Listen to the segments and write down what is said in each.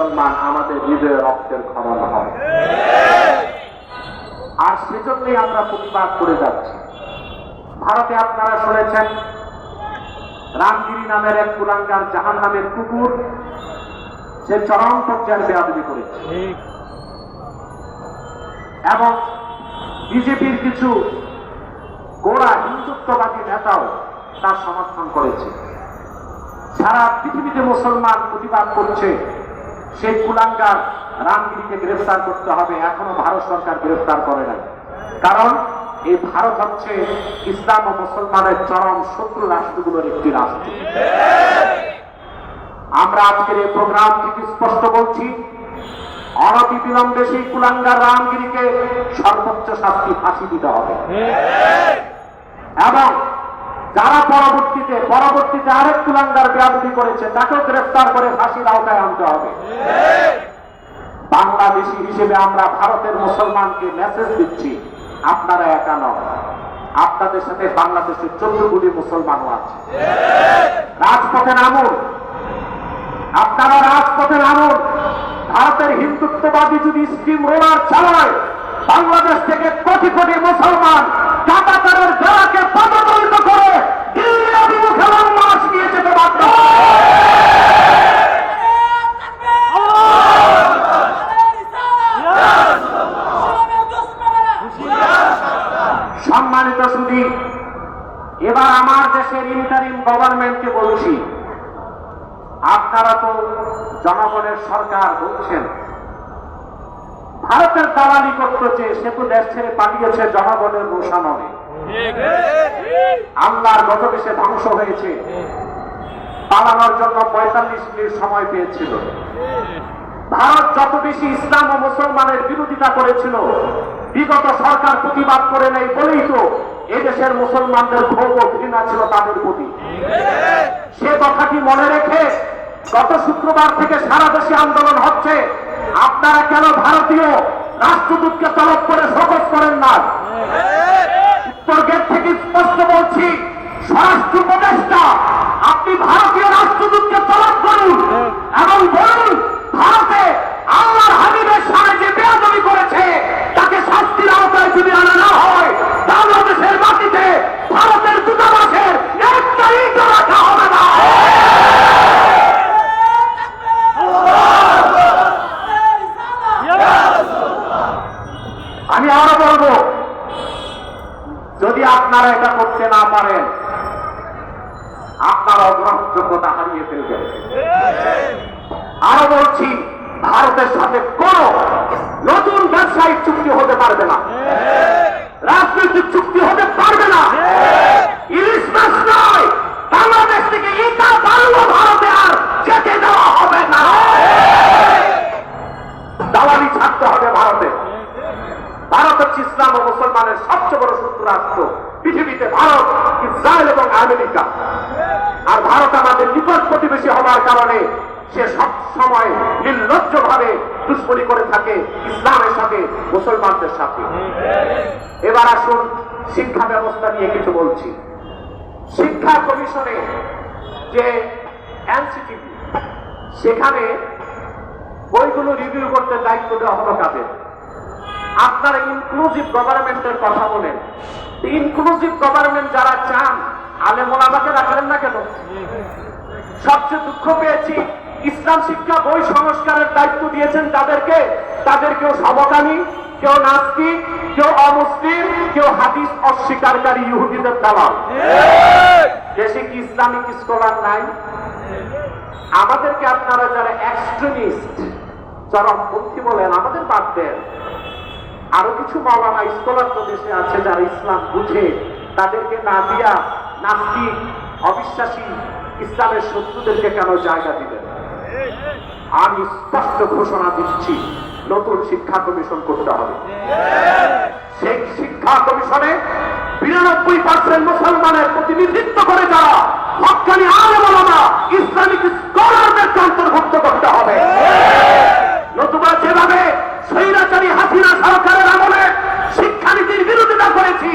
মুসলমান আমাদের হৃদয়ে রক্তের খনন হয়। আর সেজন্যই আমরা প্রতিবাদ করে যাচ্ছি। ভারতে আপনারা শুনেছেন রামগিরি নামের এক কুলাঙ্গার জাহান নামের কুকুর সে চরম পর্যায়ের বেয়াদবি করেছে। এবং বিজেপির কিছু গোড়া হিন্দুত্ববাদী নেতাও তার সমর্থন করেছে। সারা পৃথিবীতে মুসলমান প্রতিবাদ করছে। সেই কুলাঙ্গার রামগিরিকে গ্রেফতার করতে হবে। এখনও ভারত সরকার গ্রেফতার করে নাই। কারণ এই ভারত হচ্ছে ইসলাম ও মুসলমানের চরম শত্রু রাষ্ট্রগুলোর একটি রাষ্ট্র। আমরা আজকের এই প্রোগ্রাম থেকে স্পষ্ট বলছি অনতি বিলম্বে সেই কুলাঙ্গার রামগিরিকে সর্বোচ্চ শাস্তি ফাঁসি দিতে হবে। এবং যারা পরবর্তীতে পরবর্তীতে আরেক কুলাঙ্গার বেয়াদবি করেছে, তাকেও গ্রেফতার করে ফাঁসির আওতায় আনতে হবে। বাংলাদেশি হিসেবে আমরা ভারতের মুসলমানকে মেসেজ দিচ্ছি, আপনারা একা নন। আপনাদের সাথে বাংলাদেশের চোদ্দ কোটি মুসলমানও আছে। রাজপথে নামুন। আপনারা রাজপথে নামুন। ভারতের হিন্দুত্ববাদী যদি স্টিম রোলার চালায়, বাংলাদেশ থেকে কোটি কোটি মুসলমান কাটাতারের জেলাকে পদদলিত করে দিল্লি অভিমুখে মাস নিয়ে যেতে বাধ্য হবে। সম্মানিত সুদী এবার আমার দেশের ইন্টারিম গভর্নমেন্টকে বলছি, আপনারা তো জনগণের সরকার বলছেন। ভারতের দালালি করতেছে সে তো দেশ ছেড়ে পালিয়েছে জনগণের রোষাননে আল্লাহর গজবে সে ধ্বংস হয়েছে। পালানোর জন্য পঁয়তাল্লিশ মিনিট সময় পেয়েছিল। ভারত যত বেশি ইসলাম ও মুসলমানের বিরোধিতা করেছিল, বিগত সরকার প্রতিবাদ করে নেই বলেই তো এদেশের মুসলমানদের ক্ষোভ ঘৃণা ছিল তাদের প্রতি। সে কথাটি মনে রেখে গত শুক্রবার থেকে সারা দেশে আন্দোলন হচ্ছে। আপনারা কেন ভারতীয় রাষ্ট্রদূতকে তলব করে শপথ করেন না উত্তর গেট থেকে স্পষ্ট বলছি স্বরাষ্ট্র উপদেষ্টা আপনি ভারতীয় রাষ্ট্রদূতকে তলব করুন এবং বলুন ভারতে আল্লাহর হাবিবের সামনে যে বেয়াদবি করেছে তাকে শাস্তির আওতায় যদি আনা না হয় বাংলাদেশের মাটিতে ভারতের দূতাবাসের একটা ইটও রাখা হবে না আমি আরও বলব, যদি আপনারা এটা করতে না পারেন আপনারা গ্রহণযোগ্যতা হারিয়ে ফেলবেন। আরও বলছি, ভারতের সাথে কোন নতুন ব্যবসায়িক চুক্তি হতে পারবে না। পৃথিবীতে ভারত, ইসরায়েল এবং আমেরিকা। আর ভারত আমাদের নিকট প্রতিবেশী হওয়ার কারণে সে সব সময় নির্লজ্জ ভাবে দুশ্মনী করে থাকে ইসলামের সাথে, মুসলমানদের সাথে। এবার আসুন শিক্ষা ব্যবস্থা নিয়ে কিছু বলছি। শিক্ষা কমিশনে যে এনসিটিভি, সেখানে বইগুলো রিভিউ করতে দায়িত্ব দেওয়া হলো কাদের? আপনারা ইনক্লুসিভ গভর্নমেন্টের কথা বলেন। ইনক্লুসিভ গভর্নমেন্ট যারা চান আলেমোলামাকে রাখলেন না কেন? সবচেয়ে দুঃখ পেয়েছি, ইসলাম শিক্ষা বই সংস্কারের দায়িত্ব দিয়েছেন তাদেরকে। তাদের কেউ সমকামী কেউ নাস্তিক, কেউ অমুসলিম, কেউ হাদিস অস্বীকারী ইহুদিদের দালাল। দেশে কি ইসলামিক স্কলার নাই? আমাদেরকে আপনারা যারা এক্সট্রিমিস্ট চরমপন্থী বলেন, আমাদের বাদ দেন। আরও কিছু মাওলানা স্কলার তো দেশে আছে যারা ইসলাম বুঝে। তাদেরকে না দিয়া নাস্তিক, অবিশ্বাসী ইসলামের শত্রুদেরকে কেন জায়গা দিবেন? আমি স্পষ্ট ঘোষণা দিচ্ছি, নতুন শিক্ষা কমিশন করতে হবে? সেই শিক্ষা কমিশনে বিরানব্বই পার্সেন্ট মুসলমানের প্রতিনিধিত্ব করে যারা হকানি আলমা ইসলামিক স্কলারদেরকে অন্তর্ভুক্ত করতে হবে। নতুবা যেভাবে স্বৈরাচারী হাসিনা সরকারের আমলে শিক্ষানীতির বিরোধিতা করেছি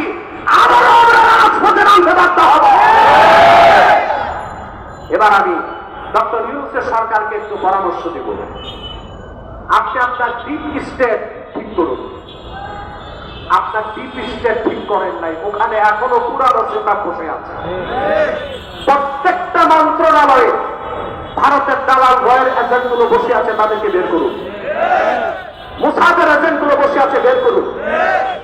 আবারও আমরা রাজপথে নামতে বাধ্য হব এবার আমি ডক্টর ইউনুসের সরকারকে একটু পরামর্শ দেব। আপনি আপনার ডিপ স্টেট ঠিক করুন। আপনার ডিপ স্টেট ঠিক করেন নাই। ওখানে এখনও পুরানো সেটা বসে আছে। প্রত্যেকটা মন্ত্রণালয়ে ভারতের দালাল ভয়ের এজেন্টগুলো বসে আছে, তাদেরকে বের করুন। মুসাদের এজেন্টগুলো বসে আছে, বের করুন।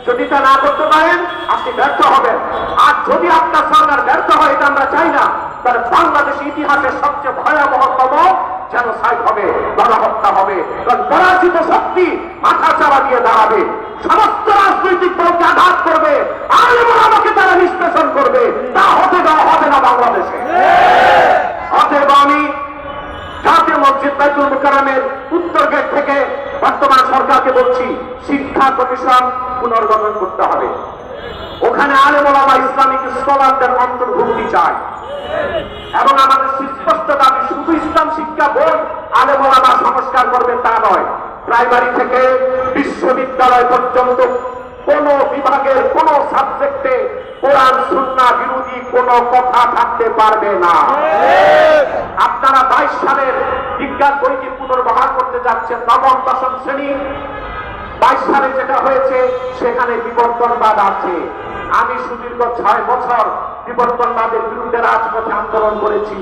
যদি তা না করতে পারেন, আপনি ব্যর্থ হবেন। আর যদি আপনার সরকার ব্যর্থ হয়, এটা আমরা চাই না। তাহলে বাংলাদেশ ইতিহাসের সবচেয়ে ভয়াবহতম যেন সাইড হবে, গণহত্যা হবে পরাজিত শক্তি মাথা চারা দিয়ে দাঁড়াবে, সমস্ত রাজনৈতিক দলকে আঘাত করবে, আর আমাকে তারা নিষ্পেষণ করবে, তা হতে দেওয়া হবে না বাংলাদেশে। অতএব আমি জাতীয় মসজিদ বাইতুল মুকাররমের উত্তর গেট থেকে বর্তমান সরকারকে বলছি, শিক্ষা কমিশন পুনর্গঠন করতে হবে। ওখানে আলেমোলামা ইসলামিক স্কলারদের অন্তর্ভুক্তি চাই। এবং আমাদের শুধু ইসলাম শিক্ষা বই আলেমোলামা সংস্কার করবে তা নয়। প্রাইমারি থেকে বিশ্ববিদ্যালয় পর্যন্ত কোন বিভাগের কোন সাবজেক্টে কোরআন সুন্না বিরোধী কোন কথা থাকতে পারবে না। আপনারা বাইশ সালের বিজ্ঞান বইটি পুনর্বহার করতে যাচ্ছেন নবম, দশম শ্রেণি। বাইশ সালে যেটা হয়েছে, সেখানে বিবর্তনবাদ আছে। আমি সুদীর্ঘ ছয় বছর বিবর্তনবাদের বিরুদ্ধে রাজপথে আন্দোলন করেছি।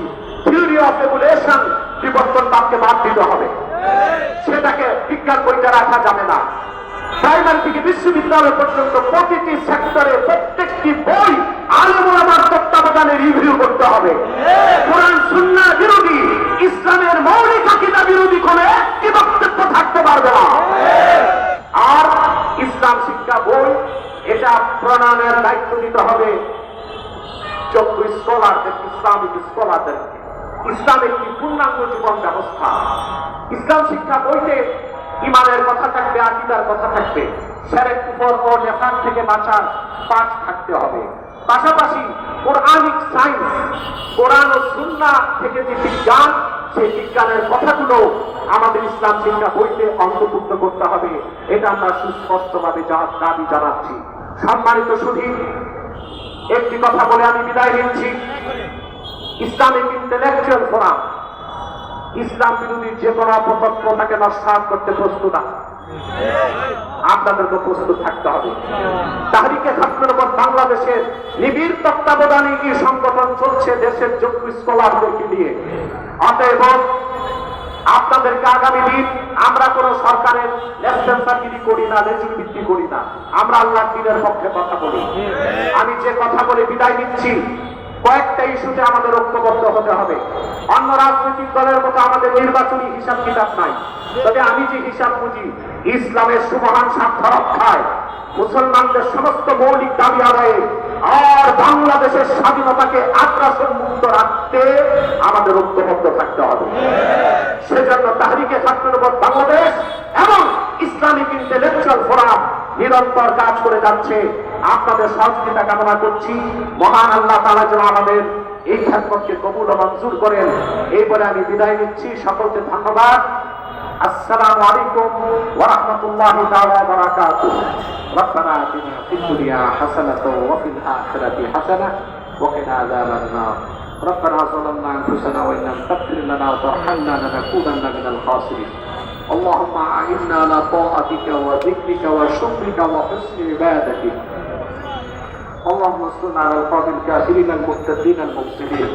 থিওরি অফ রেগুলেশন বিবর্তনবাদকে বাদ দিতে হবে। সেটাকে বিজ্ঞান বইটা রাখা যাবে না। প্রাইমারি থেকে বিশ্ববিদ্যালয় পর্যন্ত প্রতিটি সেক্টরে প্রত্যেকটি বই আলমার তত্ত্বাবধানে রিভিউ করতে হবে। কোরআন, সুন্নাহ বিরোধী, ইসলামের মৌলিক আকিদা বিরোধী কোন একটি বক্তব্য থাকতে পারবে না। আর ইসলাম শিক্ষা বই, এটা প্রণয়নের দায়িত্ব নিতে হবে। চব্বিশ স্কলারদের ইসলামিক স্কলারদের ইসলাম একটি পূর্ণাঙ্গ জীবন ব্যবস্থা? ইসলাম শিক্ষা বইতে ইমানের কথা থাকবে, আকিদার কথা থাকবে। সেরেক কুফর ও নেফাক থেকে বাঁচার পাঠ থাকতে হবে। পাশাপাশি কোরআনিক সায়েন্স কোরআন ও সুন্না থেকে যে বিজ্ঞান, সেই বিজ্ঞানের কথাগুলো আমাদের ইসলাম শিক্ষা বইতে অন্তর্ভুক্ত করতে হবে। এটা আমরা সুস্পষ্টভাবে দাবি জানাচ্ছি। সম্মানিত সুধীর একটি কথা বলে আমি বিদায় নিচ্ছি। Islamic intellectual forum. ইসলাম বিরোধী যে কোনো অপতৎপরতাকে নস্বাত করতে প্রস্তুত আপনাদেরকে প্রস্তুত থাকতে হবে। তাহরিকে ছাত্রের উপর বাংলাদেশের নিবিড় তত্ত্বাবধানে কি সংগঠন চলছে দেশের যোগ্য স্কলারদেরকে নিয়ে। অতএব আপনাদেরকে আগামী দিন আমরা কোন সরকারের লেসপেন্সারগিরি করি না, লেজুর ভিত্তি করি না। আমরা আল্লাহ দিনের পক্ষে কথা বলি। আমি যে কথা বলে বিদায় নিচ্ছি কয়েকটা ইস্যুতে আমাদের ঐক্যবদ্ধ হতে হবে। অন্য রাজনৈতিক দলের মতো আমাদের নির্বাচনী হিসাব কিতাব নাই। তবে আমি যে হিসাব বুঝি, ইসলামের সুমহান স্বার্থ রক্ষায় মুসলমানদের সমস্ত মৌলিক দাবি আদায়ে আর বাংলাদেশের স্বাধীনতাকে আগ্রাসন মুক্ত রাখতে আমাদের ঐক্যবদ্ধ থাকতে হবে। সেজন্য তাহরিকে উপর বাংলাদেশ এবং ইসলামিক ইন্টেলেকচুয়াল ফোরাম। নিরন্তর কাজ করে যাচ্ছে আপনাদের সহযোগিতা কামনা করছি মহান আল্লাহ তালা যেন আমাদের এই খ্যাতকে কবুল ও মঞ্জুর করেন এই বলে আমি বিদায় নিচ্ছি সকলকে ধন্যবাদ আসসালামু আলাইকুম ওয়া রাহমাতুল্লাহি তাআলা ওয়া বারাকাতুহু ربنا آتنا في الدنيا حسنة وفي الآخرة حسنة وقنا عذاب النار ربنا ظلمنا أنفسنا وإن لم تغفر لنا وترحمنا لنكونن من الخاسرين اللهم أعنا على طاعتك وذكرك وشكرك وحسن عبادتك اللهم انصرنا على القوم الكافرين المرتدين المفسدين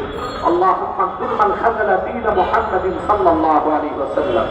اللهم انصر من خذل دين محمد صلى الله عليه وسلم